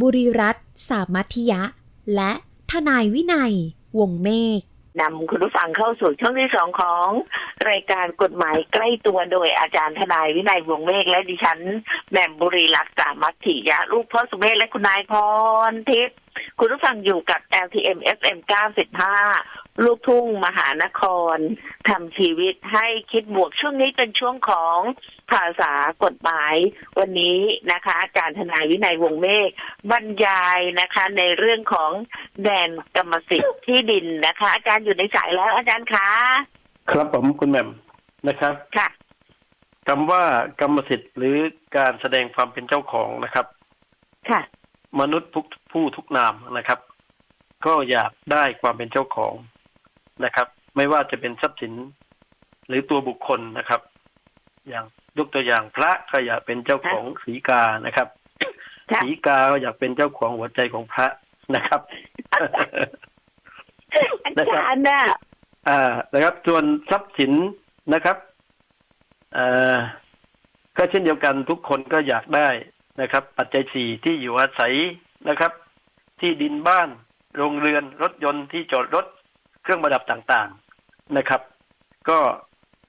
บุรีรัตน์สามัธยะ และทนายวินัย วงเมฆนำคุณผู้ฟังเข้าสู่ช่วงที่สองของ รายการกฎหมายใกล้ตัวโดยอาจารย์ทนายวินัยวงเมฆและดิฉันแหม่มบุรีรัตน์สามัคถิยะ ลูกพ่อสุเมฆและคุณนายพรทิพย์คุณผู้ฟังอยู่กับ LTM FM 95 ลูกทุ่งมหานครทำชีวิตให้คิดบวกช่วงนี้เป็นช่วงของภาษากฎหมายวันนี้นะคะ อาจารย์ทนายวินัยวงศ์เมฆบรรยายนะคะ ในเรื่องของแดนกรรมสิทธิ์ที่ดินนะคะ อาจารย์อยู่ในสายแล้วอาจารย์คะครับผมคุณแหม่มนะครับค่ะคำว่ากรรมสิทธิ์หรือการแสดงความเป็นเจ้าของนะครับ ค่ะ มนุษย์ทุกผู้ทุกนามนะครับ ก็อยากได้ความเป็นเจ้าของ นะครับ ไม่ว่าจะเป็นทรัพย์สินหรือตัวบุคคลนะครับ อย่างยกตัวอย่างพระก็อยากเป็นเจ้าของสีกานะครับค่ะสีกาก็อยากเป็นเจ้าของหัวใจของพระนะครับอาจารย์น่ะอ่านะครับ ส่วนทรัพย์สินนะครับเอ่อก็เช่นเดียวกันทุกคนก็อยากได้นะครับ ปัจจัยสี่ที่อยู่อาศัยนะครับ ที่ดินบ้าน โรงเรือนรถยนต์ที่จอดรถ เครื่องประดับต่างๆนะครับ ก็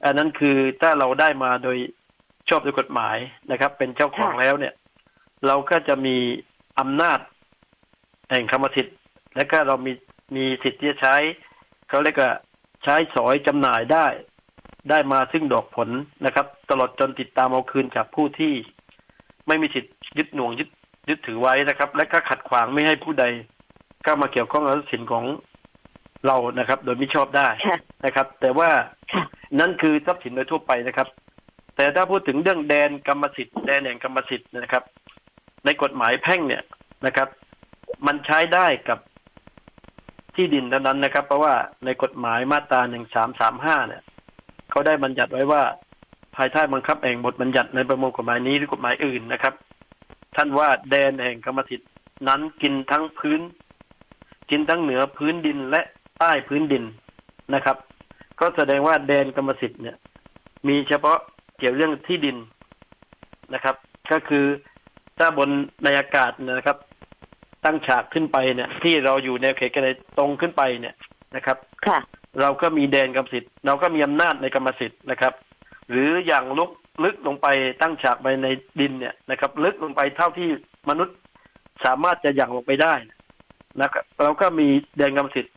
อันนั้นคือถ้าเราได้มาโดยชอบด้วยกฎหมายนะครับ เป็นเจ้าของแล้วเนี่ย เราก็จะมีอำนาจแห่งกรรมสิทธิ์ และก็เรามีมีสิทธิ์ที่จะใช้เขาเรียกว่าใช้สอยจำหน่ายได้ ได้มาซึ่งดอกผลนะครับ ตลอดจนติดตามเอาคืนจากผู้ที่ ไม่มีสิทธิ์ยึดหน่วงยึดยึดถือไว้นะครับ และก็ขัดขวางไม่ให้ผู้ใดเข้ามาเกี่ยวข้องกับทรัพย์สินของ เรานะครับโดยไม่ชอบได้ค่ะ นะครับ แต่ว่าค่ะ นั่นคือทรัพย์สินโดยทั่วไปนะครับ แต่ถ้าพูดถึงเรื่องแดนกรรมสิทธิ์แดนแห่งกรรมสิทธิ์นะครับ ในกฎหมายแพ่งเนี่ยนะครับ มันใช้ได้กับที่ดินเท่านั้นนะครับ เพราะว่าในกฎหมายมาตราหนึ่งสามสามห้าเนี่ยเขาได้บัญญัติไว้ว่า ภายใต้บังคับแห่งบทบัญญัติในประมวลกฎหมายนี้หรือกฎหมายอื่นนะครับ ท่านว่าแดนแห่งกรรมสิทธิ์นั้นกินทั้งพื้น กินทั้งเหนือพื้นดินและ ใต้พื้นดินนะครับ ก็แสดงว่าแดนกรรมสิทธิ์เนี่ย มีเฉพาะเกี่ยวเรื่องที่ดินนะครับ ก็คือถ้าบนในอากาศนะครับ ตั้งฉากขึ้นไปเนี่ย ที่เราอยู่ในเขตกันตรงขึ้นไปเนี่ยนะครับค่ะเราก็มีแดนกรรมสิทธิ์เราก็มีอำนาจในกรรมสิทธิ์นะครับ หรืออย่างลุกลึกลงไปตั้งฉากไปในดินเนี่ยนะครับ ลึกลงไปเท่าที่มนุษย์สามารถจะหยั่งลงไปได้นะครับเราก็มีแดนกรรมสิทธิ์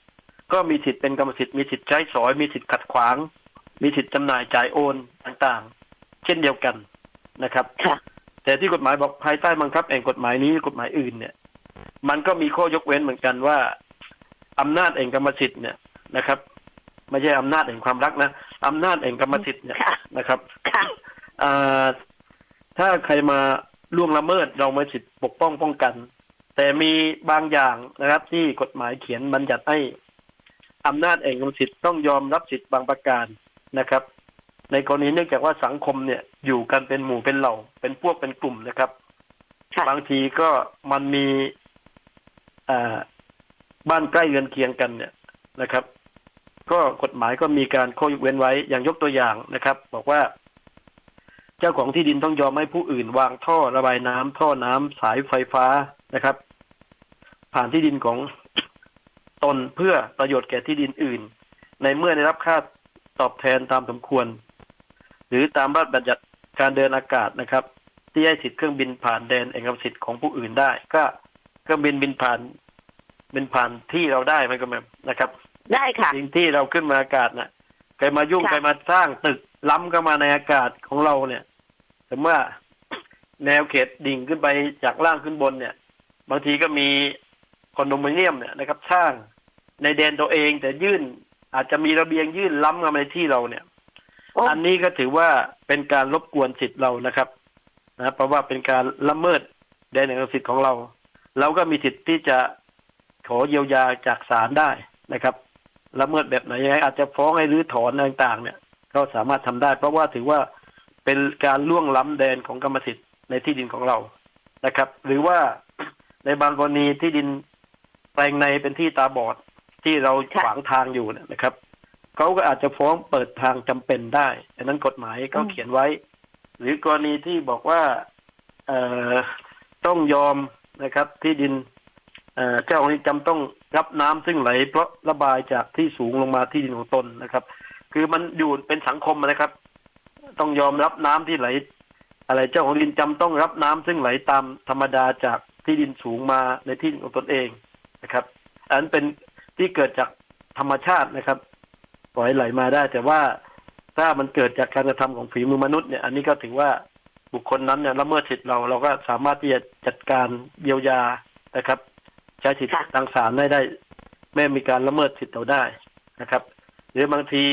ก็มีสิทธิ์เป็นกรรมสิทธิ์มีสิทธิ์ใช้สอย มีสิทธิ์ขัดขวาง มีสิทธิ์จำหน่ายจ่ายโอนต่างๆ เช่นเดียวกันนะครับค่ะแต่ที่กฎหมายบอกภายใต้บังคับแห่งกฎหมายนี้กฎหมายอื่นเนี่ย มันก็มีข้อยกเว้นเหมือนกันว่าอำนาจแห่งกรรมสิทธิ์เนี่ยนะครับ ไม่ใช่อำนาจแห่งความรักนะอำนาจแห่งกรรมสิทธิ์เนี่ยค่ะนะครับค่ะอ่าถ้าใครมาล่วงละเมิดเราไม่สิทธิ์ปกป้องป้องกัน แต่มีบางอย่างนะครับ ที่กฎหมายเขียนบัญญัติให้ อำนาจแห่งกรรมสิทธิ์ต้องยอมรับสิทธิ์บางประการนะครับ ในกรณีเนื่องจากว่าสังคมเนี่ยอยู่กันเป็นหมู่เป็นเหล่า เป็นพวกเป็นกลุ่มนะครับค่ะบางทีก็มันมีอ่าบ้านใกล้เรือนเคียงกันเนี่ยนะครับ ก็กฎหมายก็มีการข้อยกเว้นไว้อย่างยกตัวอย่างนะครับ บอกว่า เจ้าของที่ดินต้องยอมให้ผู้อื่น วางท่อระบายน้ำท่อน้ำสายไฟฟ้านะครับ ผ่านที่ดินของ ตนเพื่อประโยชน์แก่ที่ดินอื่น ในเมื่อได้รับค่าตอบแทนตามสมควร หรือตามราชบัญญัติการเดินอากาศนะครับ ที่ให้สิทธิ์เครื่องบินผ่านแดนเอกสิทธิ์ของผู้อื่นได้ ก็เครื่องบินบินผ่านบินผ่านที่เราได้ไหมก็แม่นะครับ ได้ค่ะสิ่งที่เราขึ้นมาอากาศน่ะใครมายุ่งค่ะใครมาสร้างตึกล้ำเข้ามาในอากาศของเราเนี่ยสมมติว่าแนวเขตดิ่งขึ้นไปจากล่างขึ้นบนเนี่ย บางทีก็มี คอนโดมิเนียมเนี่ยนะครับสร้างในแดนตัวเองแต่ยื่นอาจจะมีระเบียงยื่นล้ำเข้ามาในที่เราเนี่ยโอ้อันนี้ก็ถือว่าเป็นการรบกวนสิทธิ์เรานะครับนะเพราะว่าเป็นการละเมิดแดนแห่งสิทธิ์ของเรา เราก็มีสิทธิ์ที่จะขอเยียวยาจากศาลได้นะครับละเมิดแบบไหนยังไงอาจจะฟ้องให้รื้อถอนอะไรต่างๆ เนี่ย ก็สามารถทำได้ เพราะว่าถือว่าเป็นการล่วงล้ำแดนของกรรมสิทธิ์ในที่ดินของเรานะครับ หรือว่าในบางกรณีที่ดิน แปลงในเป็นที่ตาบอดที่เราค่ะขวางทางอยู่เนยนะครับเขาก็อาจจะฟ้องเปิดทางจำเป็นได้อันนั้นกฎหมายเขาเขียนไว้ หรือกรณีที่บอกว่าเอ่อต้องยอมนะครับ ที่ดินเอ่อเจ้าของที่จำต้องรับน้ำซึ่งไหล เพราะระบายจากที่สูงลงมาที่ดินของตนนะครับ คือมันอยู่เป็นสังคมนะครับ ต้องยอมรับน้ำที่ไหล อะไรเจ้าของดินจำต้องรับน้ำซึ่งไหลตามธรรมดาจากที่ดินสูงมาในที่ดินของตนเอง นะครับ อันเป็นที่เกิดจากธรรมชาตินะครับ ปล่อยไหลมาได้ แต่ว่าถ้ามันเกิดจากการกระทำของฝีมือมนุษย์เนี่ย อันนี้ก็ถือว่าบุคคลนั้นเนี่ยละเมิดสิทธิ์เราเราก็สามารถที่จะจัดการเยียวยานะครับ ใช้สิทธิ์ทางศาลได้ได้ไม่มีการละเมิดสิทธิ์เราได้นะครับ หรือบางที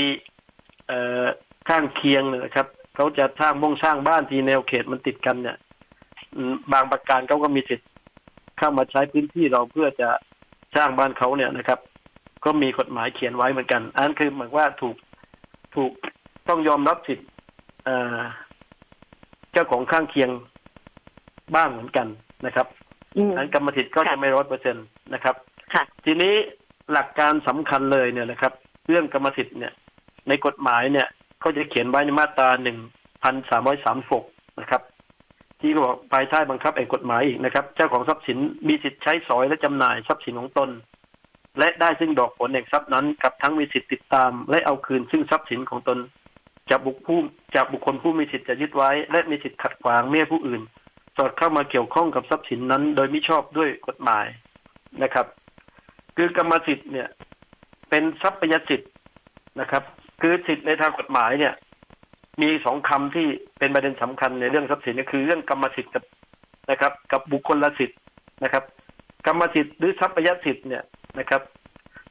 เอ่อข้างเคียงนะครับเขาจะสร้างบ้งสร้างบ้านที่แนวเขตมันติดกันเนี่ยบางประการเขาก็มีสิทธิ์เข้ามาใช้พื้นที่เราเพื่อจะ สร้างบ้านเขาเนี่ยนะครับ ก็มีกฎหมายเขียนไว้เหมือนกัน อันนั้นคือเหมือนว่าถูกถูกต้องยอมรับสิทธิ์เอ่อเจ้าของข้างเคียงบ้างเหมือนกันนะครับอืมอันกรรมสิทธิ์ก็ค่ะจะไม่ร้อยเปอร์เซ็นตนะครับค่ะทีนี้หลักการสำคัญเลยเนี่ยนะครับ เรื่องกรรมสิทธิ์เนี่ย ในกฎหมายเนี่ยเขาจะเขียนไว้ในมาตราหนึ่งพันสามร้อยสามหกนะครับ ที่บอกภายใต้บังคับไอ้กฎหมายอีกนะครับ เจ้าของทรัพย์สินมีสิทธิ์ใช้สอยและจำหน่ายทรัพย์สินของตน และได้ซึ่งดอกผลแห่งทรัพย์นั้นกับทั้งมีสิทธิ์ติดตาม และเอาคืนซึ่งทรัพย์สินของตนจากบุคผู้จากบุคคลผู้มีสิทธิ์จะยึดไว้ และมีสิทธิ์ขัดขวางเมื่อผู้อื่น สอดเข้ามาเกี่ยวข้องกับทรัพย์สินนั้น โดยมิชอบด้วยกฎหมายนะครับ คือกรรมสิทธิ์เนี่ย เป็นทรัพยสิทธิ์นะครับ คือสิทธิ์ในทางกฎหมายเนี่ย มีสองคำที่เป็นประเด็นสำคัญในเรื่องทรัพย์สินก็คือเรื่องกรรมสิทธิ์กับนะครับ กับบุคคลสิทธิ์นะครับ กรรมสิทธิ์หรือทรัพยสิทธิ์เนี่ยนะครับ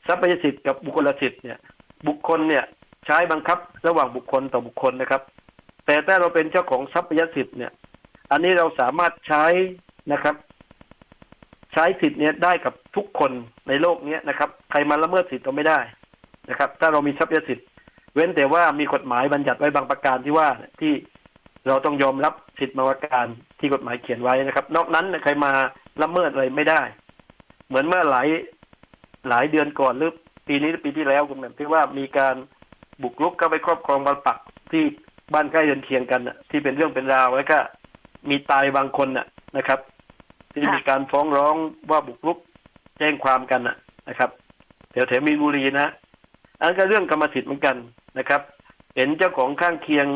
ทรัพยสิทธิ์กับบุคคลสิทธิ์เนี่ยบุคคลเนี่ยใช้บังคับระหว่างบุคคลต่อบุคคลนะครับ แต่ถ้าเราเป็นเจ้าของทรัพยสิทธิ์เนี่ย อันนี้เราสามารถใช้นะครับ ใช้สิทธิ์เนี้ยได้กับทุกคนในโลกเนี้ยนะครับ ใครมาละเมิดสิทธิ์เราไม่ได้นะครับ ถ้าเรามีทรัพยสิทธิ์ เว้นแต่ว่ามีกฎหมายบัญญัติไว้บางประการที่ว่าที่เราต้องยอมรับสิทธิมาวการที่กฎหมายเขียนไว้นะครับ นอกนั้นใครมาละเมิดอะไรไม่ได้ เหมือนเมื่อหลายหลายเดือนก่อนหรือปีนี้หรือปีที่แล้วคุณแม่ที่ว่ามีการบุกรุกเข้าไปครอบครองบ้านปักที่บ้านใกล้เรือนเคียงกันน่ะ ที่เป็นเรื่องเป็นราวแล้วก็ มีตายบางคนน่ะนะครับ ที่มีการฟ้องร้องว่าบุกรุกแจ้งความกันน่ะนะครับแถวแถวมีบุรีนะอันก็เรื่องกรรมสิทธิ์เหมือนกัน นะครับ เห็นเจ้าของข้างเคียง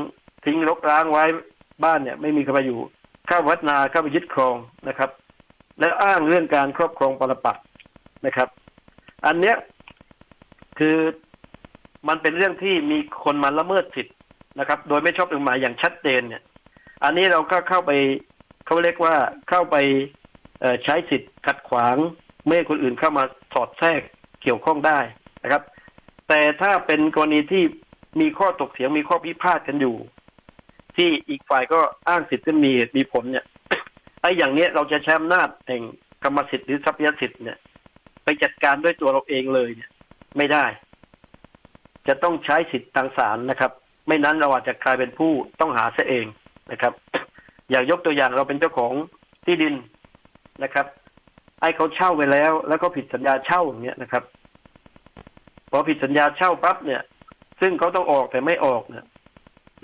ทิ้งรกร้างไว้บ้านเนี่ย ไม่มีใครมาอยู่เข้าวัดนาเข้าไปยึดครองนะครับ แล้วอ้างเรื่องการครอบครองปรปักษ์นะครับ อันเนี้ยคือมันเป็นเรื่องที่มีคนมาละเมิดสิทธิ์นะครับ โดยไม่ชอบด้วยกฎหมายอย่างชัดเจนเนี่ย อันนี้เราก็เข้าไปเขาเรียกว่าเข้าไปใช้สิทธิ์ขัดขวางไม่ให้คนอื่นเข้ามาสอดแทรกเกี่ยวข้องได้นะครับ แต่ถ้าเป็นกรณีที่ มีข้อตกเถียงมีข้อพิพาทกันอยู่ ที่อีกฝ่ายก็อ้างสิทธิ์ที่มีเหตุมีผลเนี่ยไอ้อย่างเนี้ยเราจะใช้อำนาจแห่งกรรมสิทธิ์หรือทรัพยสิทธิ์เนี่ย ไปจัดการด้วยตัวเราเองเลยเนี่ย ไม่ได้ จะต้องใช้สิทธิ์ทางศาลนะครับ ไม่นั้นเราอาจจะกลายเป็นผู้ต้องหาเสเองนะครับ อย่างยกตัวอย่างเราเป็นเจ้าของที่ดินนะครับไอ้เขาเช่าไปแล้ว แล้วก็ผิดสัญญาเช่าอย่างเงี้ยนะครับพอผิดสัญญาเช่าปั๊บเนี่ย ซึ่งเขาต้องออกแต่ไม่ออกเนี่ย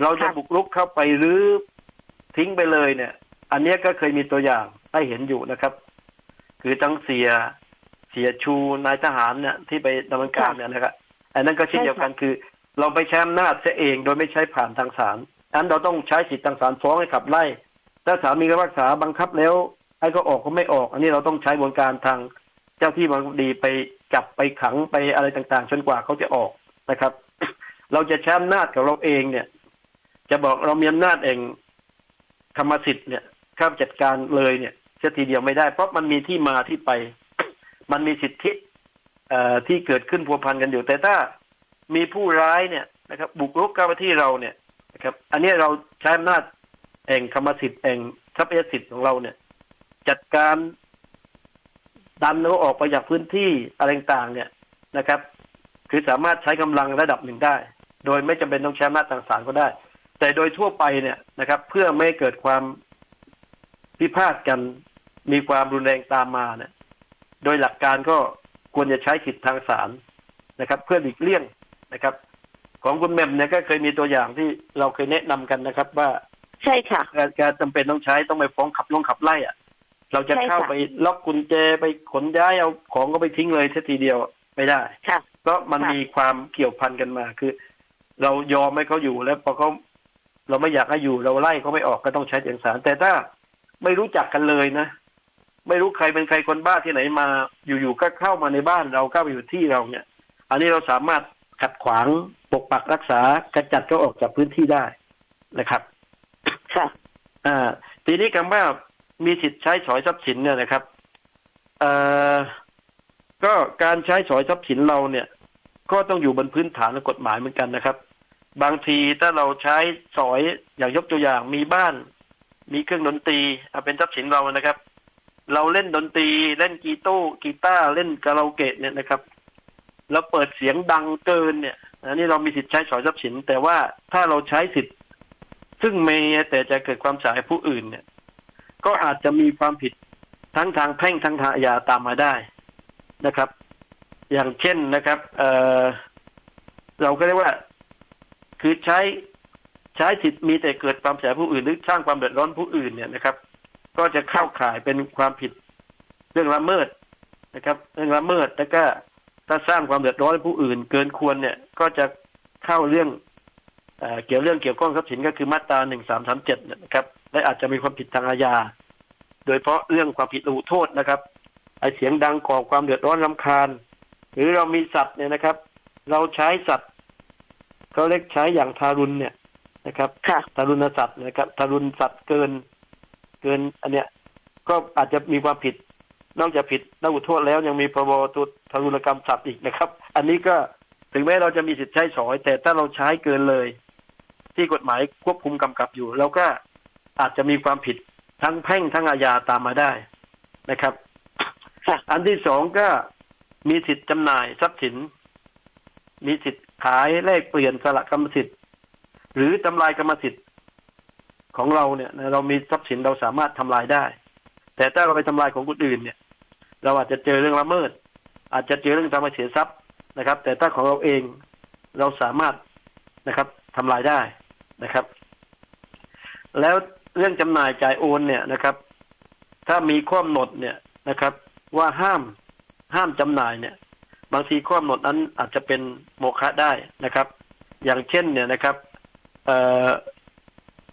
เราจะค่ะบุกรุกเข้าไปหรือทิ้งไปเลยเนี่ย อันเนี้ยก็เคยมีตัวอย่างให้เห็นอยู่นะครับ คือทั้งเสียเสียชูนายทหารเนี่ยที่ไปดำเนินการเนี่ยนะครับอันนั้นก็เช่นเดียวกันคือ เราไปใช้อำนาจเสียเองโดยไม่ใช้ผ่านทางศาลอันเราต้องใช้สิทธิทางศาลฟ้องให้ขับไล่ถ้าศาลมีคำพิพากษาบังคับแล้วให้ก็ออกก็ไม่ออก อันนี้เราต้องใช้บนการทางเจ้าที่บางดีไปจับไปขังไปอะไรต่างๆจนกว่าเขาจะออกนะครับ เราจะใช้อำนาจของเราเองเนี่ย จะบอกเรามีอำนาจเองธรรมสิทธิ์เนี่ยเข้าจัดการเลยเนี่ยเสียทีเดียวไม่ได้ เพราะมันมีที่มาที่ไป มันมีสิทธิที่เกิดขึ้นพัวพันกันอยู่ แต่ถ้ามีผู้ร้ายเนี่ยนะครับ บุกรุกเข้ามาที่เราเนี่ยนะครับ อันนี้เราใช้อำนาจแห่งธรรมสิทธิ์แห่งทรัพยสิทธิ์ของเราเนี่ย จัดการดันเขาออกไปจากพื้นที่อะไรต่างเนี่ยนะครับ คือสามารถใช้กำลังระดับหนึ่งได้ โดยไม่จำเป็นต้องใช้อำนาจทางศาลก็ได้ แต่โดยทั่วไปเนี่ยนะครับ เพื่อไม่ให้เกิดความพิพาทกันมีความรุนแรงตามมาเนี่ย โดยหลักการก็ควรจะใช้สิทธิทางศาลนะครับ เพื่อหลีกเลี่ยงนะครับ ของคุณแหม่มเนี่ยก็เคยมีตัวอย่างที่เราเคยแนะนำกันนะครับ ว่าใช่ค่ะการการจำเป็นต้องใช้ต้องไปฟ้องขับลงขับไล่อะเราจะใช่ค่ะเข้าไปล็อกกุญแจไปขนย้ายเอาของก็ไปทิ้งเลยทีเดียวไม่ได้ค่ะเพราะมันค่ะมีความเกี่ยวพันกันมาคือ เรายอมให้เขาอยู่แล้วพอเขาเราไม่อยากให้อยู่เราไล่เขาไม่ออกก็ต้องใช้เอกสาร แต่ถ้าไม่รู้จักกันเลยนะ ไม่รู้ใครเป็นใครคนบ้าที่ไหนมาอยู่ๆก็เข้ามาในบ้านเราเข้าไปอยู่ที่เราเนี่ย อันนี้เราสามารถขัดขวางปกปักรักษากระจัดเขาออกจากพื้นที่ได้นะครับค่ะอ่า ทีนี้คำว่ามีสิทธิ์ใช้สอยทรัพย์สินเนี่ยนะครับเอ่อก็การใช้สอยทรัพย์สินเราเนี่ย ก็ต้องอยู่บนพื้นฐานของกฎหมายเหมือนกันนะครับ บางทีถ้าเราใช้สอยอย่างยกตัวอย่างมีบ้าน มีเครื่องดนตรีเอาเป็นทรัพย์สินเรานะครับ เราเล่นดนตรีเล่นกีโต้กีตาร์เล่นคาราโอเกะเนี่ยนะครับเราเปิดเสียงดังเกินเนี่ยอันนี้เรามีสิทธิ์ใช้สอยทรัพย์สิน แต่ว่าถ้าเราใช้สิทธิ์ ซึ่งไม่แต่จะเกิดความเสียหายผู้อื่นเนี่ย ก็อาจจะมีความผิดทั้งทางแพ่งทั้งทางอาญาตามมาได้นะครับ อย่างเช่นนะครับ เออเราก็เรียกว่า คือใช้ใช้สิทธิ์มีแต่เกิดความเสียผู้อื่นหรือสร้างความเดือดร้อนผู้อื่นเนี่ยนะครับ ก็จะเข้าข่ายเป็นความผิดเรื่องละเมิดนะครับ เรื่องละเมิดแล้วก็ถ้าสร้างความเดือดร้อนให้ผู้อื่น เกินควรเนี่ยก็จะเข้าเรื่องเอเกี่ยวเรื่องเกี่ยวข้องทรัพย์สินก็คือมาตราหนึ่งสามสามเจ็ดนะครับ และอาจจะมีความผิดทางอาญา โดยเฉพาะเรื่องความผิดระหูโทษนะครับ ไอเสียงดังก่อความเดือดร้อนรำคาญ หรือเรามีสัตว์เนี่ยนะครับ เราใช้สัตว์ เขาเรียกใช้อย่างทารุณเนี่ยนะครับค่ะทารุณสัตว์นะครับทารุณสัตว์เกิน เกิน อันเนี้ย ก็อาจจะมีความผิด นอกจากผิดนักอุโทษแล้วยังมีพรบตัวทารุณกรรมสัตว์อีกนะครับ อันนี้ก็ถึงแม้เราจะมีสิทธิ์ใช้สอย แต่ถ้าเราใช้เกินเลย ที่กฎหมายควบคุมกำกับอยู่เราก็อาจจะมีความผิดทั้งแพ่งทั้งอาญาตามมาได้นะครับค่ะอันที่สองก็มีสิทธิ์จำหน่ายทรัพย์สิน มีสิทธิ์ ขายแลกเปลี่ยนสละกรรมสิทธิ์ หรือทำลายกรรมสิทธิ์ของเราเนี่ยเรามีทรัพย์สินเราสามารถทำลายได้ แต่ถ้าเราไปทำลายของคนอื่นเนี่ย เราอาจจะเจอเรื่องละเมิด อาจจะเจอเรื่องทำให้เสียทรัพย์นะครับ แต่ถ้าของเราเองเราสามารถนะครับทำลายได้นะครับ แล้วเรื่องจำหน่ายจ่ายโอนเนี่ยนะครับ ถ้ามีข้อกำหนดเนี่ยนะครับ ว่าห้ามห้ามจำหน่ายเนี่ย บางทีข้อกำหนดนั้นอาจจะเป็นโมฆะได้นะครับ อย่างเช่นเนี่ยนะครับเอ่อ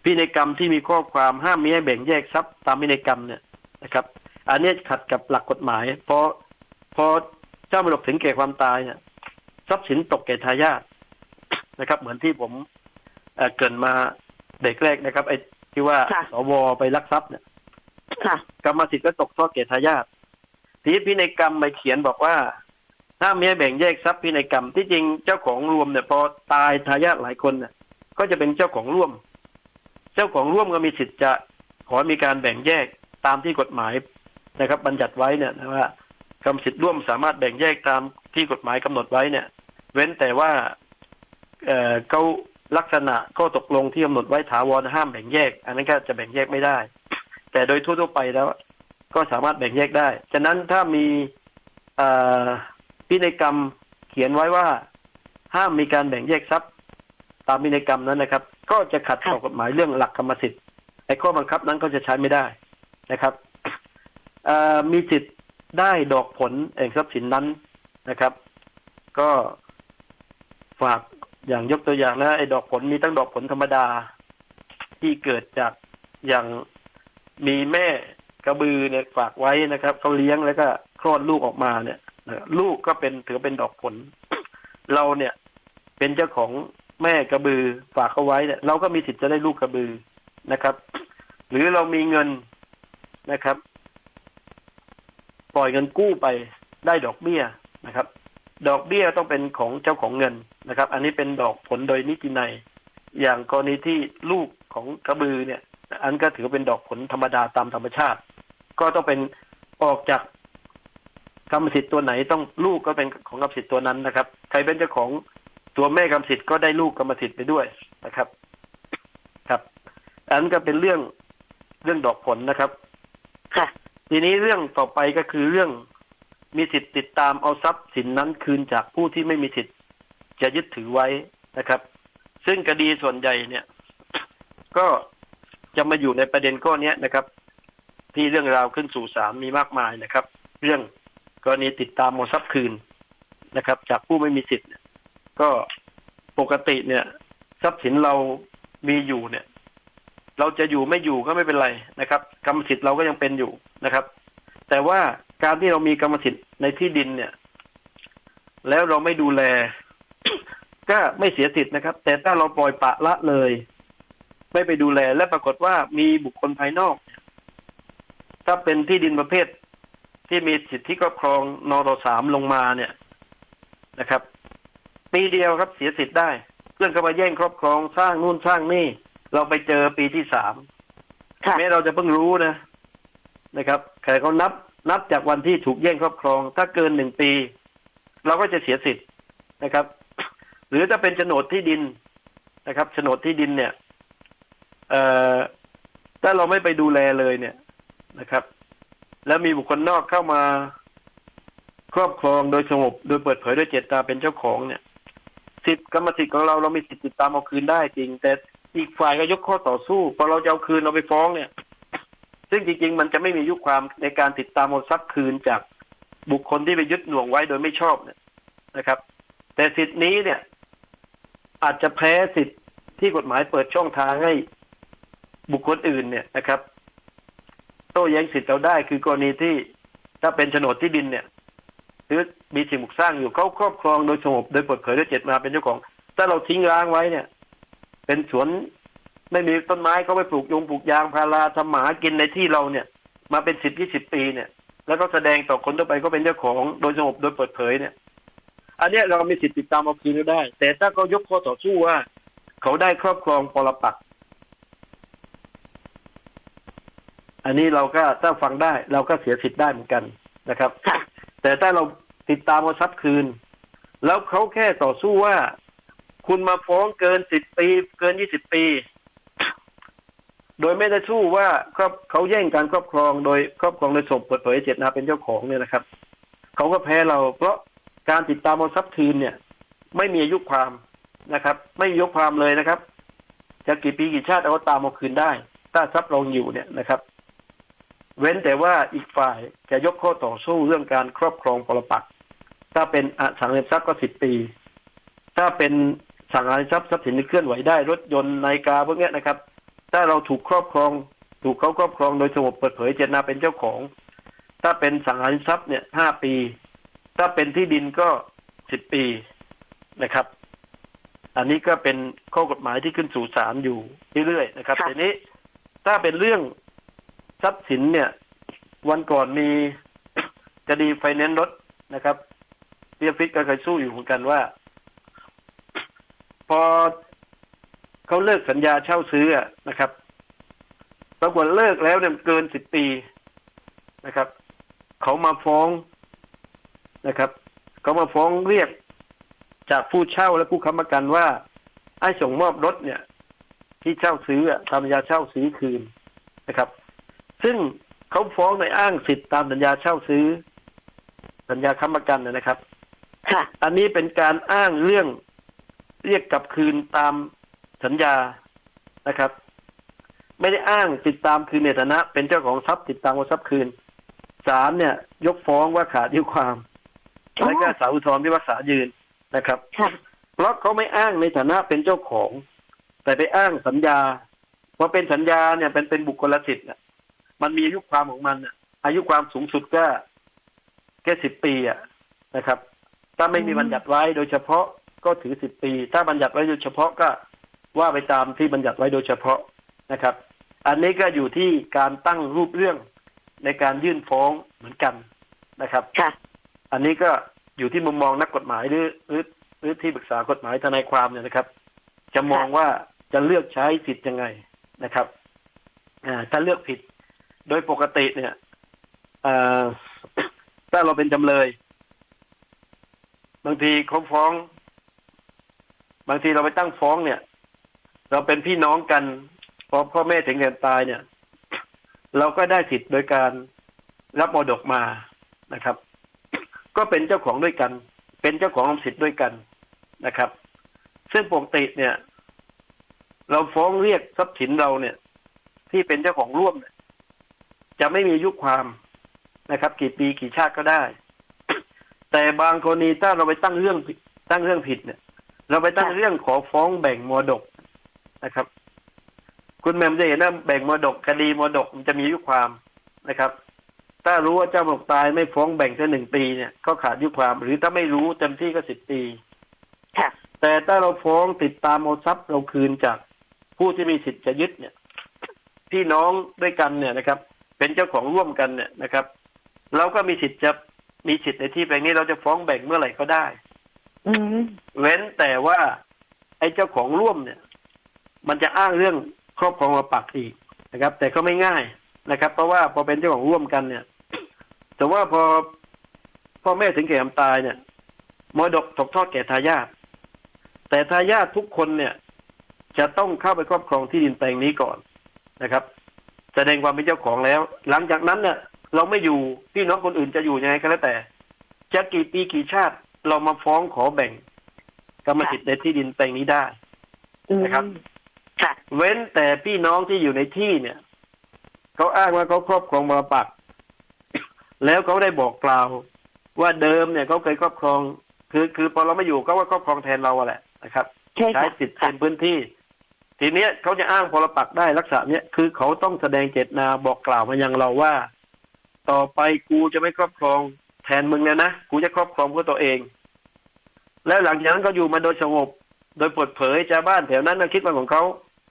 พินัยกรรมที่มีข้อความห้ามมิให้แบ่งแยกทรัพย์ตามพินัยกรรมเนี่ยนะครับ อันนี้ขัดกับหลักกฎหมาย เพราะพอเจ้ามรดกถึงแก่ความตายเนี่ยทรัพย์สินตกแก่ทายาทนะครับ เหมือนที่ผมเอ่อเกรินมาเด็กแรกนะครับ ไอ้ที่ว่าค่ะสวไปลักทรัพย์เนี่ยค่ะกรรมสิทธิ์ก็ตกทอดแก่ทายาททีนี้พินัยกรรมไปเขียนบอกว่า ถ้ามีให้แบ่งแยกทรัพย์พินัยกรรม ที่จริงเจ้าของรวมเนี่ยพอตายทายาทหลายคนเนี่ยก็จะเป็นเจ้าของร่วม เจ้าของร่วมก็มีสิทธิ์จะขอมีการแบ่งแยกตามที่กฎหมายนะครับ บัญญัติไว้เนี่ยนะว่ากรรมสิทธิ์ร่วมสามารถแบ่งแยกตามที่กฎหมายกำหนดไว้เนี่ย เว้นแต่ว่าเอ่อเขาลักษณะก็ตกลงที่กำหนดไว้ถาวรห้ามแบ่งแยก อันนั้นก็จะแบ่งแยกไม่ได้ แต่โดยทั่วๆไปแล้ว ก็สามารถแบ่งแยกได้ ฉะนั้นถ้ามีอ่อ พินัยกรรมเขียนไว้ว่า ห้ามมีการแบ่งแยกทรัพย์ ตามพินัยกรรมนั้นนะครับ ก็จะขัดต่อกฎหมายเรื่องหลักกรรมสิทธิ์ไอ้ข้อบังคับนั้นก็จะใช้ไม่ได้นะครับเอ่อมีสิทธิ์ได้ดอกผลแห่งทรัพย์สินนั้นนะครับ ก็ฝากอย่างยกตัวอย่างนะไอ้ดอกผลมีตั้งดอกผลธรรมดา ที่เกิดจากอย่างมีแม่กระบือเนี่ยฝากไว้นะครับเขาเลี้ยงแล้วก็คลอดลูกออกมาเนี่ยนะ ลูกก็เป็นถือเป็นดอกผล เราเนี่ย เป็นเจ้าของแม่กระบือฝากเขาไว้เนี่ยเราก็มีสิทธิ์จะได้ลูกกระบือนะครับ หรือเรามีเงินนะครับ ปล่อยเงินกู้ไปได้ดอกเบี้ยนะครับ ดอกเบี้ยต้องเป็นของเจ้าของเงินนะครับ อันนี้เป็นดอกผลโดยนิตินัยอย่างกรณีที่ลูกของกระบือเนี่ย อันก็ถือเป็นดอกผลธรรมดาตามธรรมชาติ ก็ต้องเป็นออกจาก กรรมสิทธิ์ตัวไหนต้องลูกก็เป็นของกรรมสิทธิ์ตัวนั้นนะครับ ใครเป็นเจ้าของตัวแม่กรรมสิทธิ์ก็ได้ลูกกรรมสิทธิ์ไปด้วยนะครับ ครับ อันนนก็เป็นเรื่องเรื่องดอกผลนะครับ ค่ะ ทีนี้เรื่องต่อไปก็คือเรื่องมีสิทธิ์ติดตามเอาทรัพย์สินนั้นคืนจากผู้ที่ไม่มีสิทธิ์จะยึดถือไว้นะครับ ซึ่งคดีส่วนใหญ่เนี่ย ก็จะมาอยู่ในประเด็นข้อเนี้ยนะครับ ที่เรื่องราวขึ้นสู่ศาลมีมากมายนะครับ เรื่อง กรณีติดตามโมทรัพย์คืนนะครับ จากผู้ไม่มีสิทธิ์ก็ปกติเนี่ย ทรัพย์สินเรามีอยู่เนี่ย เราจะอยู่ไม่อยู่ก็ไม่เป็นไรนะครับ กรรมสิทธิ์เราก็ยังเป็นอยู่นะครับ แต่ว่าการที่เรามีกรรมสิทธิ์ในที่ดินเนี่ย แล้วเราไม่ดูแล ก็ไม่เสียสิทธิ์นะครับ แต่ถ้าเราปล่อยปะละเลย ไม่ไปดูแลและปรากฏว่ามีบุคคลภายนอก ถ้าเป็นที่ดินประเภท ที่มีสิทธิครอบครองนรสามลงมาเนี่ยนะครับ ปีเดียวครับเสียสิทธิ์ได้ เพื่อนก็มาแย่งครอบครองสร้างนู่นสร้างนี่ เราไปเจอปีที่สามค่ะแม้เราจะเพิ่งรู้นะนะครับแต่เขานับนับจากวันที่ถูกแย่งครอบครอง ถ้าเกินหนึ่งปี เราก็จะเสียสิทธิ์นะครับ หรือถ้าเป็นโฉนดที่ดินนะครับโฉนดที่ดินเนี่ย เอ่อถ้าเราไม่ไปดูแลเลยเนี่ยนะครับ แล้วมีบุคคลนอกเข้ามา ครอบครองโดยสงบโดยเปิดเผยด้วยเจตนาเป็นเจ้าของเนี่ยสิทธิกรรมสิทธิ์ของเราเรามีสิทธิ์ติดตามเอาคืนได้จริง แต่อีกฝ่ายก็ยกข้อต่อสู้พอเราจะเอาคืนเราไปฟ้องเนี่ย ซึ่งจริง ๆ มันจะไม่มียุความในการติดตามเอาทรัพย์คืนจากบุคคลที่ไปยึดหน่วงไว้โดยไม่ชอบเนี่ยนะครับ แต่สิทธินี้เนี่ย อาจจะแพ้สิทธิ์ที่กฎหมายเปิดช่องทางให้บุคคลอื่นเนี่ยนะครับ โต้แย้งสิทธิ์เราได้ คือกรณีที่ถ้าเป็นโฉนดที่ดินเนี่ยหรือมีสิ่งปลูกสร้างอยู่เขาครอบครองโดยสงบโดยเปิดเผยด้วยเจตนาเป็นเจ้าของ ถ้าเราทิ้งร้างไว้เนี่ย เป็นสวนไม่มีต้นไม้เขาไปปลูกยงปลูกยางพาราทำหมากินในที่เราเนี่ย มาเป็นสิบยี่สิบปีเนี่ย แล้วก็แสดงต่อคนทั่วไปก็เป็นเจ้าของโดยสงบโดยเปิดเผยเนี่ย อันนี้เรามีสิทธิ์ติดตามเอาคืนก็ได้ แต่ถ้าเขายกข้อต่อสู้ว่า เขาได้ครอบครองปรปักษ์ อันนี้เราก็ถ้าฟังได้เราก็เสียสิทธิ์ได้เหมือนกันนะครับค่ะแต่ถ้าเราติดตามเอาทรัพย์คืน แล้วเขาแค่ต่อสู้ว่า คุณมาฟ้องเกินสิบปีเกินยี่สิบปี โดยไม่ได้สู้ว่าครอบเขาแย่งการครอบครองโดยครอบครองโดยสมเปิดเผยเจตนาเป็นเจ้าของเนี่ยนะครับเขาก็แพ้เราเพราะการติดตามเอาทรัพย์คืนเนี่ย ไม่มีอายุความนะครับ ไม่มีอายุความเลยนะครับ จะกี่ปีกี่ชาติเอาตามเอาคืนได้ ถ้าทรัพย์เราอยู่เนี่ยนะครับ เว้นแต่ว่าอีกฝ่ายจะยกข้อต่อสู้เรื่องการครอบครองปรปักษ์ถ้าเป็นอสังหาริมทรัพย์ก็สิบปี ถ้าเป็นสังหาริมทรัพย์ทรัพย์สินที่เคลื่อนไหวได้รถยนต์นาฬิกาพวกเนี้ยนะครับ ถ้าเราถูกครอบครอง ถูกเขาครอบครองโดยสงบเปิดเผยเจตนาเป็นเจ้าของ ถ้าเป็นสังหาริมทรัพย์เนี่ยห้าปี ถ้าเป็นที่ดินก็สิบปีนะครับ อันนี้ก็เป็นข้อกฎหมายที่ขึ้นสู่ศาลอยู่เรื่อยๆนะครับค่ะทีนี้ถ้าเป็นเรื่อง ทรัพย์สินเนี่ย วันก่อนมีคดีไฟแนนซ์รถนะครับเรียฟิกก็เคยสู้อยู่เหมือนกันว่า พอเขาเลิกสัญญาเช่าซื้อนะครับปรากฏเลิกแล้วเนี่ยเกินสิบปีนะครับ เขามาฟ้องนะครับ เขามาฟ้องเรียกจากผู้เช่าและผู้ค้ำประกันว่าให้ส่งมอบรถเนี่ย ที่เช่าซื้อทำสัญญาเช่าซื้อคืนนะครับ ซึ่งเขาฟ้องในอ้างสิทธิ์ตามสัญญาเช่าซื้อ สัญญาค้ำประกันนะนะครับ ค่ะ อันนี้เป็นการอ้างเรื่องเรียกกลับคืนตามสัญญานะครับ ไม่ได้อ้างติดตามคืนในฐานะ เป็นเจ้าของทรัพย์ติดตามเอาทรัพย์คืนศาลเนี่ย ยกฟ้องว่าขาดอายุความอ๋อและก็ศาลอุทธรณ์พิพากษายืนนะครับค่ะเพราะเขาไม่อ้างในฐานะเป็นเจ้าของ แต่ไปอ้างสัญญาพอเป็นสัญญาเนี่ยเป็นเป็นบุคคลสิทธิ์น่ะ มันมีอายุความของมันน่ะอายุความสูงสุดก็แค่สิบปีอะนะครับ ถ้าไม่มีอืมบัญญัติไว้โดยเฉพาะก็ถือสิบปี ถ้าบัญญัติไว้โดยเฉพาะก็ว่าไปตามที่บัญญัติไว้โดยเฉพาะนะครับ อันนี้ก็อยู่ที่การตั้งรูปเรื่องในการยื่นฟ้องเหมือนกันนะครับค่ะอันนี้ก็อยู่ที่มุมมองนักกฎหมายหรือหรือหรือที่ปรึกษากฎหมายทนายความเนี่ยนะครับ จะมองว่าจะเลือกใช้สิทธิ์ยังไงนะครับอ่าถ้าเลือกผิด โดยปกติเนี่ยถ้าเราเป็นจำเลย บางทีเขาฟ้อง บางทีเราไปตั้งฟ้องเนี่ย เราเป็นพี่น้องกันพอพ่อแม่ถึงแก่ตายเนี่ย เราก็ได้สิทธิ์โดยการรับมรดกมานะครับ ก็เป็นเจ้าของด้วยกัน เป็นเจ้าของสิทธิ์ด้วยกันนะครับ ซึ่งปกติเนี่ย เราฟ้องเรียกทรัพย์สินเราเนี่ย ที่เป็นเจ้าของร่วมเนี่ย จะไม่มีอายุความนะครับ กี่ปีกี่ชาติก็ได้ แต่บางกรณีถ้าเราไปตั้งเรื่องผิดตั้งเรื่องผิดเนี่ย เราไปตั้งค่ะเรื่องขอฟ้องแบ่งมรดกนะครับ คุณแหม่มจะเห็นว่าแบ่งมรดกคดีมรดกมันจะมีอายุความนะครับ ถ้ารู้ว่าเจ้ามรดกตายไม่ฟ้องแบ่งแค่หนึ่งปีเนี่ยก็ขาดอายุความ หรือถ้าไม่รู้เต็มที่ก็สิบปีค่ะแต่ถ้าเราฟ้องติดตามเอาทรัพย์เราคืนจากผู้ที่มีสิทธิ์จะยึดเนี่ย พี่น้องด้วยกันเนี่ยนะครับ เป็นเจ้าของร่วมกันเนี่ยนะครับ เราก็มีสิทธิ์จะมีสิทธิ์ในที่แปลงนี้เราจะฟ้องแบ่งเมื่อไหร่ก็ได้อืมเว้นแต่ว่า ไอ้เจ้าของร่วมเนี่ย มันจะอ้างเรื่องครอบครองมาปักอีกนะครับ แต่ก็ไม่ง่ายนะครับ เพราะว่าพอเป็นเจ้าของร่วมกันเนี่ย แต่ว่าพอพ่อแม่ถึงแก่ความตายเนี่ยมรดกตกทอดแก่ทายาทแต่ทายาททุกคนเนี่ย จะต้องเข้าไปครอบครองที่ดินแปลงนี้ก่อนนะครับ แสดงความเป็นเจ้าของแล้ว หลังจากนั้นเนี่ย เราไม่อยู่พี่น้องคนอื่นจะอยู่ยังไงก็แล้วแต่จะกี่ปีกี่ชาติเรามาฟ้องขอแบ่งกรรมสิทธิ์ในที่ดินแปลงนี้ได้อืมนะครับค่ะเว้นแต่พี่น้องที่อยู่ในที่เนี่ยเขาอ้างว่าเขาครอบครองมรปักแล้วเขาได้บอกกล่าว ว่าเดิมเนี่ยเขาเคยครอบครอง คือคือพอเราไม่อยู่ก็ว่าครอบครองแทนเราอะแหละนะครับ ใช่ใช้ค่ะสิทธิ์ค่ะเต็มพื้นที่ ทีเนี้ยเขาจะอ้างพลปักได้ลักษณะเนี้ยคือเขาต้องแสดงเจตนาบอกกล่าวมายังเราว่า ต่อไปกูจะไม่ครอบครองแทนมึงแล้วนะกูจะครอบครองเพื่อตัวเอง แล้วหลังจากนั้นก็อยู่มาโดยสงบ โดยเปิดเผยชาวบ้านแถวนั้นก็คิดว่าของเขา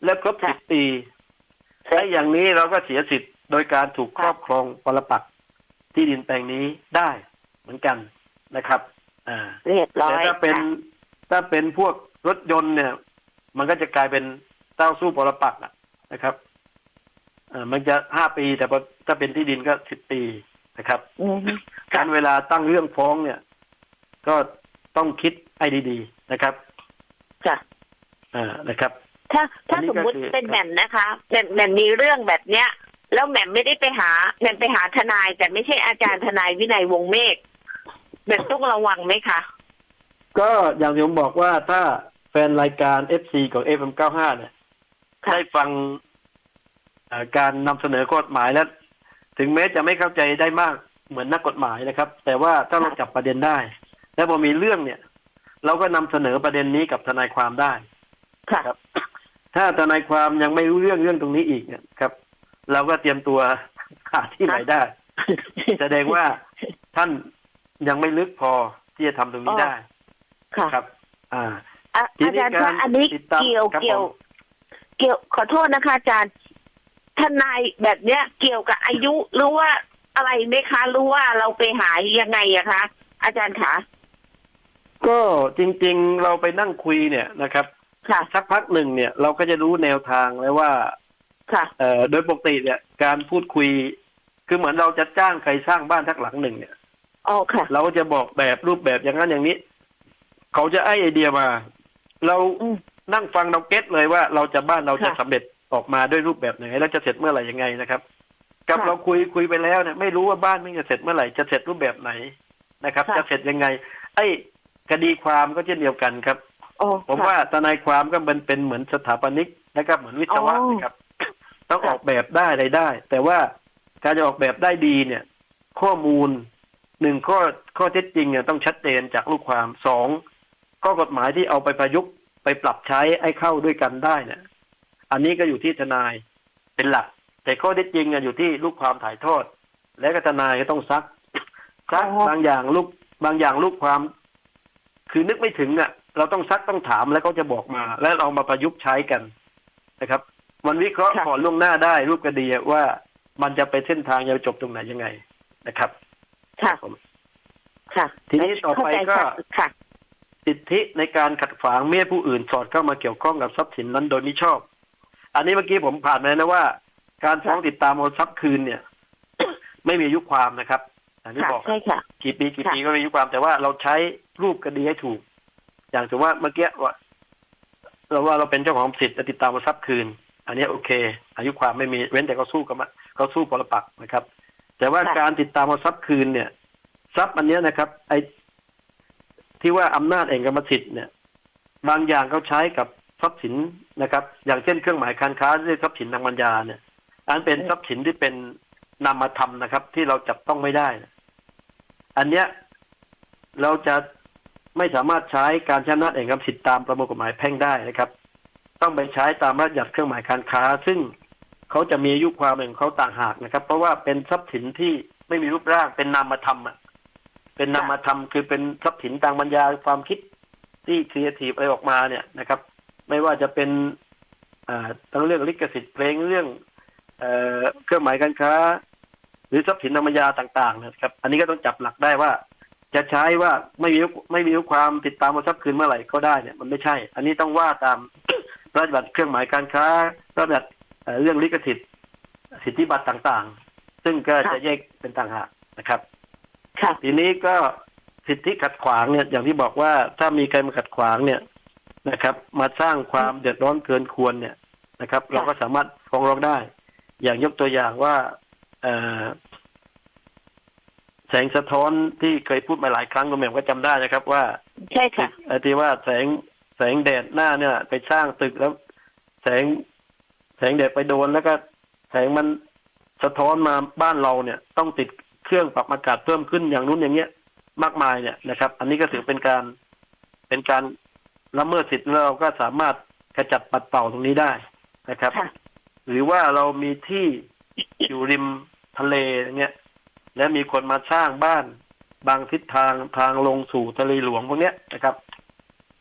แล้วครบสิบปีและอย่างนี้เราก็เสียสิทธิ์โดยการถูกครอบครองปรปักษ์ที่ดินแปลงนี้ได้เหมือนกันนะครับ อ่าเรียบร้อแต่ยถ้าเป็นค่ะถ้าเป็นพวกรถยนต์เนี่ย มันก็จะกลายเป็นเต้าสู้ปรปักษ์อะนะครับอ่ามันจะห้าปีแต่พอถ้าเป็นที่ดินก็สิบปีนะครับอืมการเวลาตั้งเรื่องฟ้องเนี่ย ก็ต้องคิดไอ้ดีๆนะครับค่ะอ่านะครับ ถ้าถ้าอันนี้สมมุติก็คือเป็นแหม่มนะคะแหม่มแหม่มมีเรื่องแบบเนี้ย แล้วแหม่มไม่ได้ไปหาแหม่มไปหาทนาย แต่ไม่ใช่อาจารย์ทนายวินัยวงศ์เมฆแหม่มต้องระวังไหมคะก็อย่างที่ผมบอกว่าถ้าแฟนรายการ FC ของ FM95 เนี่ยค่ะ ได้ฟังเอ่อการนำเสนอกฎหมายแล้วถึงแม้จะไม่เข้าใจได้มากเหมือนนักกฎหมายนะครับ แต่ว่าถ้าเราจับประเด็นได้ แล้วพอมีเรื่องเนี่ย เราก็นำเสนอประเด็นนี้กับทนายความได้ค่ะครับ ถ้าทนายความยังไม่รู้เรื่องเรื่องตรงนี้อีกเนี่ยครับ เราก็เตรียมตัวหาที่ไหนได้ แสดงว่าท่านยังไม่ลึกพอที่จะทำตรงนี้ได้ค่ะครับ อ่าอะทีอานี้จารย์กาคะรอันนี้ติดตามเกี่ยวครับเกี่ยวผม เกี่ยวขอโทษนะคะ อาจารย์ ทนายแบบเนี้ย เกี่ยวกับอายุหรือว่าอะไรไหมคะหรือว่าเราไปหายังไงอะคะ อาจารย์คะก็จริง ๆ เราไปนั่งคุยเนี่ยนะครับค่ะ สักพักหนึ่งเนี่ย เราก็จะรู้แนวทางแล้วว่าค่ะเอ่อโดยปกติเนี่ย การพูดคุย คือเหมือนเราจะจ้างใครสร้างบ้านทักหลังหนึ่งเนี่ย อ๋อค่ะ เราก็จะบอกแบบรูปแบบอย่างนั้นอย่างนี้ เขาจะไอไอเดียมา เราอืม นั่งฟังเราเก็ตเลยว่าเราจะบ้านเราจะค่ะสำเร็จออกมาด้วยรูปแบบไหนแล้วจะเสร็จเมื่อไหร่ยังไงนะครับกับค่ะเราคุยคุยไปแล้วเนี่ยไม่รู้ว่าบ้านมันจะเสร็จเมื่อไหร่จะเสร็จรูปแบบไหนนะครับค่ะจะเสร็จยังไง ไอ้คดีความก็เช่นเดียวกันครับอ๋อผมค่ะว่าทนายความก็เป็นเป็นเหมือนสถาปนิกนะครับเหมือนวิศวะอ๋อนะครับ ต้องค่ะออกแบบได้อะไรได้ แต่ว่าการจะออกแบบได้ดีเนี่ย ข้อมูลหนึ่งข้อข้อเท็จจริงเนี่ยต้องชัดเจนจากลูกความสองข้อกฎหมายที่เอาไปประยุกต์ ไปปรับใช้ให้เข้าด้วยกันได้เนี่ยอันนี้ก็อยู่ที่ทนายเป็นหลัก แต่ข้อเท็จจริงอะอยู่ที่ลูกความถ่ายทอด และก็ทนายก็ต้องซักซักอ๋อบางอย่างลูกบางอย่างลูกความ คือนึกไม่ถึงอะ เราต้องซักต้องถามแล้วเขาจะบอกมา แล้วเรามาประยุกต์ใช้กันนะครับ มันวิเคราะห์ค่ะก่อนล่วงหน้าได้รูปคดีอะว่ามันจะไปเส้นทางจะจบตรงไหนยังไงนะครับ ค่ะผมค่ะ ทีนี้ต่อไปก็เข้าใจค่ะค่ะ สิทธิในการขัดขวางไม่ให้ผู้อื่นสอดเข้ามาเกี่ยวข้องกับทรัพย์สินนั้นโดยมิชอบ อันนี้เมื่อกี้ผมผ่านมาแล้วนะว่า การฟ้องติดตามเอาทรัพย์คืนเนี่ย ไม่มีอายุความนะครับ อันนี้ค่ะบอกใช่ค่ะกี่ปีกี่ค่ะปีก็ไม่มีอายุความแต่ว่าเราใช้รูปคดีให้ถูก อย่างถือว่าเมื่อกี้ว่าเราว่าเราเป็นเจ้าของสิทธิ์จะติดตามเอาทรัพย์คืน อันนี้โอเค อายุความไม่มีเว้นแต่เขาสู้กันมาเขาสู้ปรปักษ์นะครับ แต่ว่าค่ะการติดตามเอาทรัพย์คืนเนี่ย ทรัพย์อันเนี้ยนะครับ ไอ้ ที่ว่าอำนาจเอกกรรมสิทธิ์เนี่ย บางอย่างเขาใช้กับทรัพย์สินนะครับ อย่างเช่นเครื่องหมายการค้าเรียกทรัพย์สินทางปัญญาเนี่ย อันเป็นทรัพย์สินที่เป็นนามธรรมนะครับ ที่เราจับต้องไม่ได้ อันเนี้ยเราจะไม่สามารถใช้การใช้อำนาจเอกสิทธิ์ตามประมวลกฎหมายแพ่งได้นะครับ ต้องไปใช้ตามบัญญัติเครื่องหมายการค้า ซึ่งเขาจะมีอายุความของเขาต่างหากนะครับ เพราะว่าเป็นทรัพย์สินที่ไม่มีรูปร่างเป็นนามธรรมอะ เป็นนามธรรมคือเป็นทรัพย์สินทางปัญญาความคิดที่ครีเอทีฟอะไรออกมาเนี่ยนะครับ ไม่ว่าจะเป็นอ่าทั้งเรื่องลิขสิทธิ์เพลงเรื่องเอ่อเครื่องหมายการค้า หรือทรัพย์สินทางปัญญาต่างๆ นะครับ อันนี้ก็ต้องจับหลักได้ว่า จะใช้ว่าไม่มีไม่มีความติดตามมาทรัพย์คืนเมื่อไหร่ก็ได้เนี่ยมันไม่ใช่ อันนี้ต้องว่าตามระราชบัติเครื่องหมายการค้าระราชบัติเรื่องลิขสิทธิ์สิทธิบัตรต่างๆ ซึ่งก็จะแยกเป็นต่างหากนะครับ ค่ะ ทีนี้ก็สิทธิขัดขวางเนี่ยอย่างที่บอกว่าถ้ามีใครมาขัดขวางเนี่ยนะครับ มาสร้างความเดือดร้อนเกินควรเนี่ยนะครับ เราก็สามารถฟ้องร้องได้ อย่างยกตัวอย่างว่าเอ่อแสงสะท้อนที่เคยพูดมาหลายครั้งคุณแหม่มก็จำได้นะครับ ว่าใช่ค่ะไอ้ที่ว่าแสงแสงแดดหน้าเนี่ย ไปสร้างตึกแล้ว แสงแสงแดดไปโดนแล้วก็ แสงมันสะท้อนมาบ้านเราเนี่ย ต้องติด เครื่องปรับอากาศเพิ่มขึ้นอย่างนู้นอย่างเงี้ยมากมายเนี่ยนะครับ อันนี้ก็ถือเป็นการเป็นการละเมิดสิทธิ์แล้วเราก็สามารถขจัดปัดเป่าตรงนี้ได้นะครับค่ะหรือว่าเรามีที่อยู่ริมทะเลอย่างเงี้ยและมีคนมาสร้างบ้านบางทิศทางทางลงสู่ทะเลหลวงพวกเนี้ยนะครับ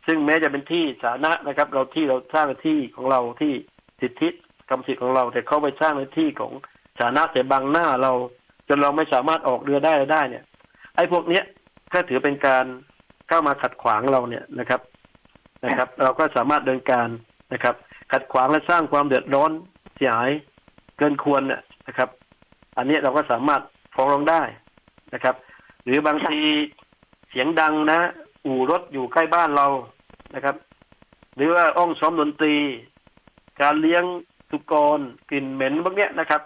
ซึ่งแม้จะเป็นที่สาธารณะนะครับ เราที่เราสร้างในที่ของเราที่สิทธิกรรมสิทธิ์ของเรา แต่เขาไปสร้างในที่ของสาธารณะแต่บางหน้าเราจ นเราไม่สามารถออกเรือได้ได้เนี่ย ไอ้พวกเนี้ยก็ถือเป็นการเข้ามาขัดขวางเราเนี่ยนะครับนะครับ เราก็สามารถเดินการนะครับ ขัดขวางและสร้างความเดือดร้อนเสียหายเกินควรเนี่ยนะครับ อันนี้เราก็สามารถฟ้องร้องได้นะครับ หรือบางทีเสียงดังนะ อู่รถอยู่ใกล้บ้านเรานะครับ หรือว่าอ้องซ้อมดนตรี การเลี้ยงสุกรกลิ่นเหม็นพวกเนี้ยนะครับ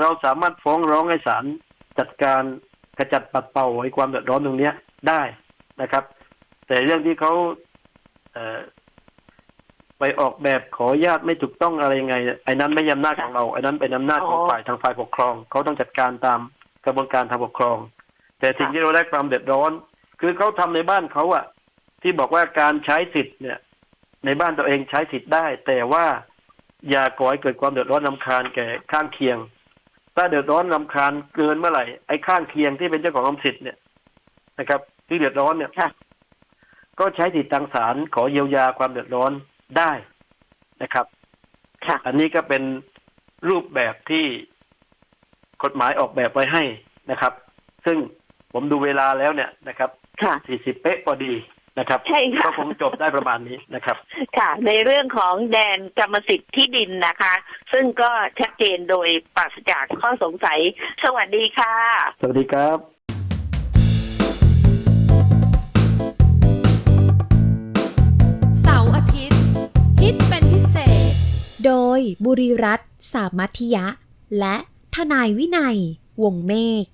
เราสามารถฟ้องร้องให้ศาลจัดการขจัดปัดเป่าไอ้ความเดือดร้อนตรงเนี้ยได้นะครับ แต่เรื่องที่เขาเอ่อไปออกแบบขออนุญาตไม่ถูกต้องอะไรยังไงเนี่ยไอ้นั้นไม่ใช่อำนาจของเราไอ้นั้นเป็นอำนาจของอ๋อฝ่ายทางฝ่ายปกครองเขาต้องจัดการตามกระบวนการทางปกครอง แต่สิ่งที่เราได้ความเดือดร้อน คือเขาทำในบ้านเขาอะที่บอกว่าการใช้สิทธิ์เนี่ย ในบ้านตัวเองใช้สิทธิ์ได้ แต่ว่าอย่าก่อให้เกิดความเดือดร้อนนำคาญแก่ข้างเคียง ถ้าเดือดร้อนนำคาญเกินเมื่อไหร่ไอ้ข้างเคียงที่เป็นเจ้าของอำสิทธิ์เนี่ยนะครับ ที่เดือดร้อนเนี่ยค่ะก็ใช้สิทธิทางศาลขอเยียวยาความเดือดร้อนได้นะครับค่ะอันนี้ก็เป็นรูปแบบที่กฎหมายออกแบบไว้ให้นะครับ ซึ่งผมดูเวลาแล้วเนี่ยนะครับค่ะ40เป๊ะพอดี นะครับใช่ค่ะก็คงจบได้ประมาณนี้นะครับ ค่ะ ในเรื่องของแดนกรรมสิทธิ์ที่ดินนะคะ ซึ่งก็ชัดเจนโดยปราศจากข้อสงสัย สวัสดีค่ะ สวัสดีครับเสาร์อาทิตย์ ฮิตเป็นพิเศษ โดยบุรีรัตน์สามัทยะ และทนายวินัย วงเมฆ